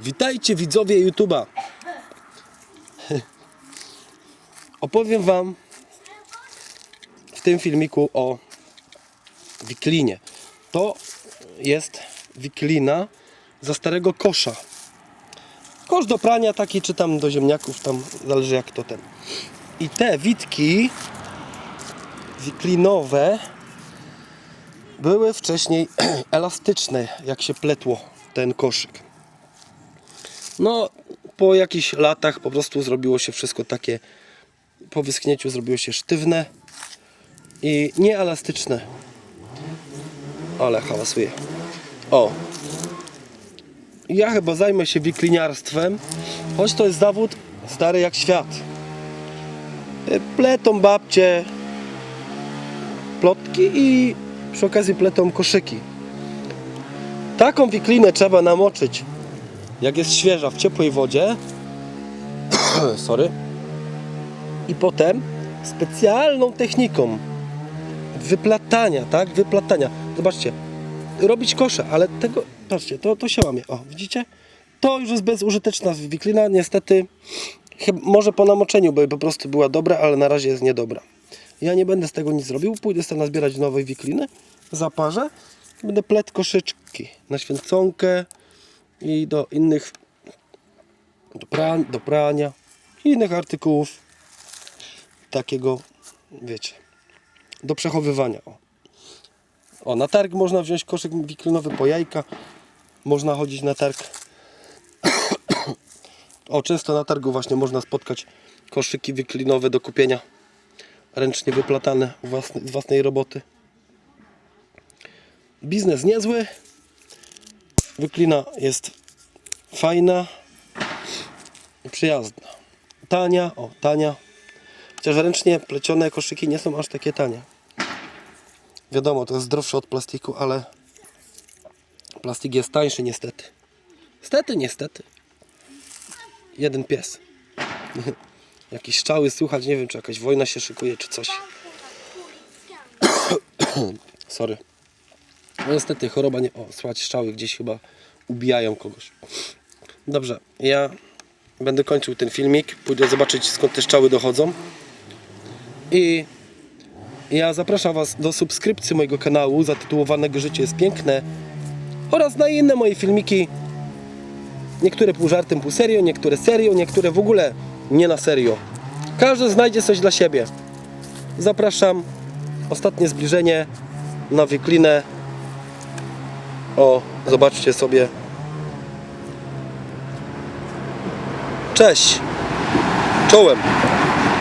Witajcie widzowie YouTube'a. Opowiem Wam w tym filmiku o wiklinie. To jest wiklina za starego kosza. Kosz do prania taki, czy tam do ziemniaków, tam zależy jak to ten. I te witki wiklinowe były wcześniej elastyczne, jak się pletło ten koszyk. No, po jakichś latach po prostu zrobiło się wszystko takie, po wyschnięciu zrobiło się sztywne i nieelastyczne. Ale hałasuje. O. Ja chyba zajmę się wikliniarstwem, choć to jest zawód stary jak świat. Y, Pletą babcie plotki i przy okazji pletą koszyki. Taką wiklinę trzeba namoczyć jak jest świeża w ciepłej wodzie sorry i potem specjalną techniką wyplatania, tak? Wyplatania. Zobaczcie, robić kosze, ale tego, patrzcie, to, to się łamie. O, widzicie? To już jest bezużyteczna wiklina, niestety chyb, może po namoczeniu, bo po prostu była dobra, ale na razie jest niedobra. Ja nie będę z tego nic robił, pójdę sobie nazbierać nowej wikliny, zaparzę, będę plet koszyczki na święconkę, i do innych do, prań, do prania i innych artykułów takiego wiecie do przechowywania o. o na targ można wziąć koszyk wiklinowy po jajka można chodzić na targ. O często na targu właśnie można spotkać koszyki wiklinowe do kupienia ręcznie wyplatane własny, z własnej roboty. Biznes niezły Wyklina jest fajna i przyjazna. Tania, o tania. Chociaż ręcznie plecione koszyki nie są aż takie tanie. Wiadomo, to jest zdrowsze od plastiku, ale plastik jest tańszy niestety. Niestety, niestety. Jeden pies. Jakieś strzały słychać, nie wiem czy jakaś wojna się szykuje czy coś. Sorry. No niestety choroba nie... O, słuchajcie, strzały gdzieś chyba ubijają kogoś. Dobrze, ja będę kończył ten filmik. Pójdę zobaczyć skąd te strzały dochodzą. I ja zapraszam Was do subskrypcji mojego kanału zatytułowanego Życie jest piękne oraz na inne moje filmiki. Niektóre pół żartem, pół serio, niektóre serio, niektóre w ogóle nie na serio. Każdy znajdzie coś dla siebie. Zapraszam. Ostatnie zbliżenie na wiklinę o, zobaczcie sobie. Cześć. Czołem.